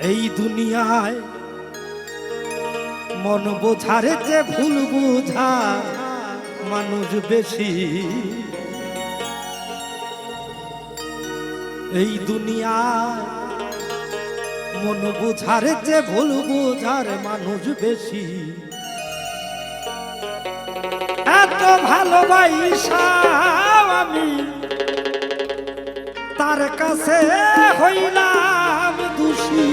এই দুনিয়ায় মন বোঝারে যে ভুল বোঝা, মানুষ বেশি। এই দুনিয়ায় মন বোঝারে যে ভুল বোঝার মানুষ বেশি। এত ভালোবাসা আমি তার কাছে হইলাম দোষী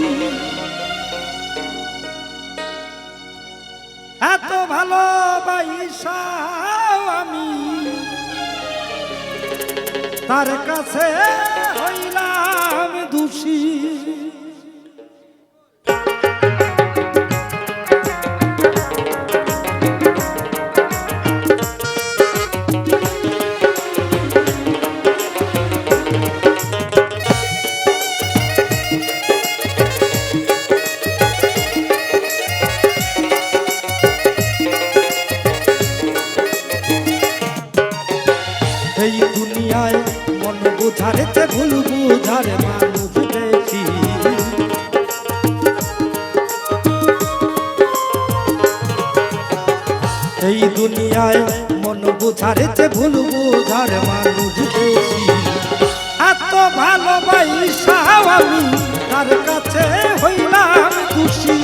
এত ভালো আমি তার কাছে হইলাম দোষী। এই দুনিয়ায় মন বোঝারে তে ভুল বোঝার মানুষ বেশি। এই দুনিয়ায় মন বোঝারে তে ভুল বোঝার মানুষ বেশি। এত ভালোবাসা আমি তার কাছে হইলাম খুশি।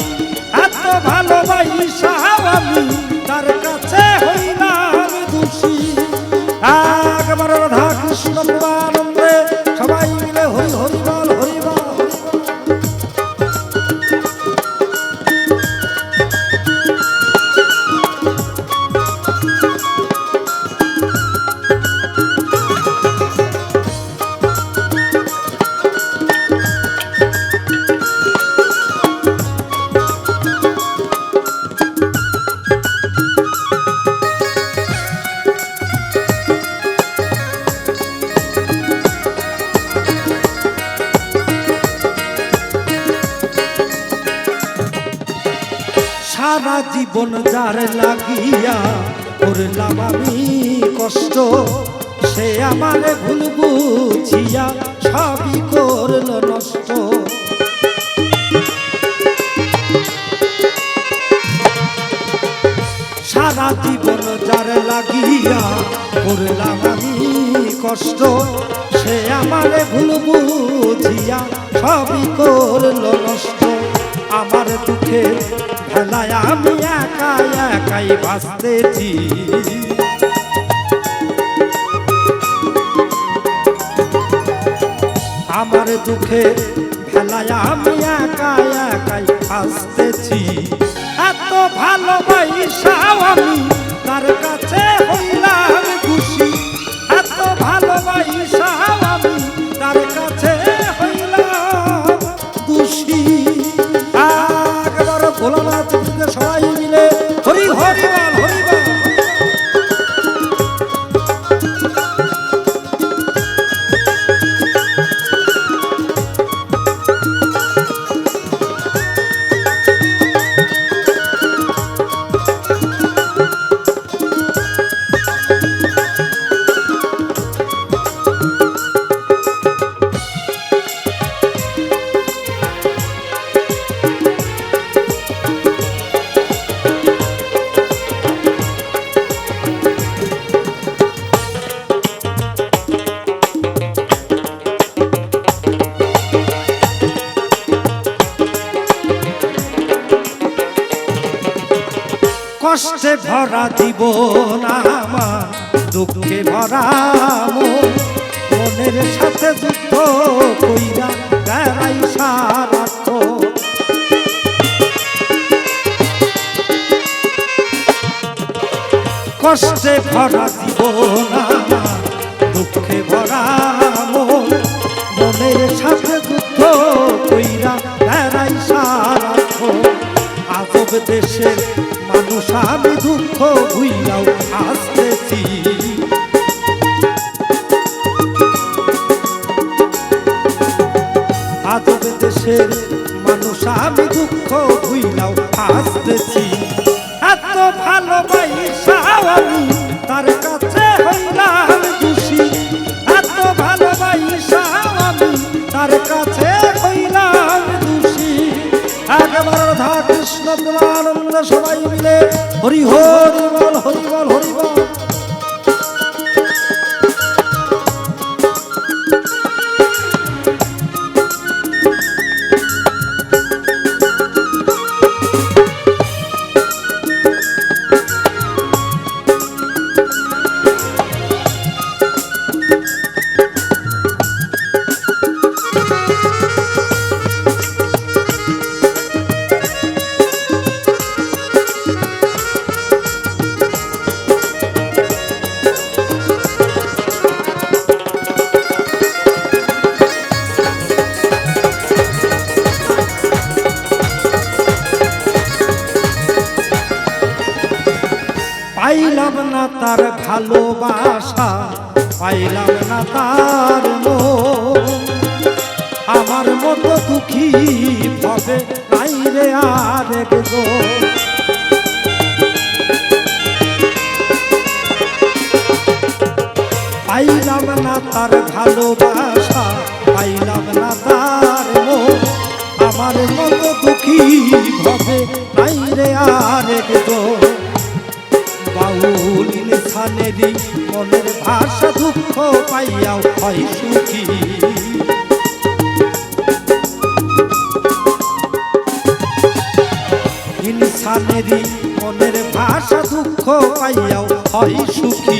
এত ভালোবাসা আমি সারা জীবন যার লাগিয়া করলাম আমি কষ্ট, সে আমারে ভুল বুঝিয়া সবই করল নষ্ট। সারা জীবন যার লাগিয়া করলাম আমি কষ্ট, সে আমারে ভুল বুঝিয়া সবই করল নষ্ট। আমার দুঃখে ভেলায় আমি একা একাই বাঁচতেছি। আমার দুঃখে ভেলায় আমি একা একাই আসতেছি এত ভালোবাসাও আমি তার কাছে কষ্টে ভরা জীবন আমার, দুঃখে ভরা মন। মনের সাথে যুদ্ধ কইরা বেড়াই সারাক্ষণ কষ্টে ভরা জীবন আজব দেশের মানুষ আমি দুঃখ ভুইয়াও আসতেছি আজব দেশের মানুষ আমি দুঃখ ভুইলাও আসতেছি এত ভালোবাসা প্রেমানন্দ সবাই মিলে। হরি হরি বল হরি বল হরি বল। তার ভালোবাসা পাইলাম না তার আমার মতো দুঃখী হবে নাই রে আর পাইলাম না তার ভালোবাসা, পাইলাম না তার আমার মতো দুঃখী হবে নাই রে আর বাউল খানেরি মনের ভাষা দুঃখ পাইয়াও হয় সুখী। ইনসানেরি মনের ভাষা দুঃখ পাইয়াও হয় সুখী।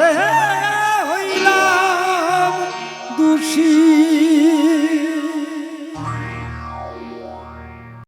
কাছে হইলাম দোষী।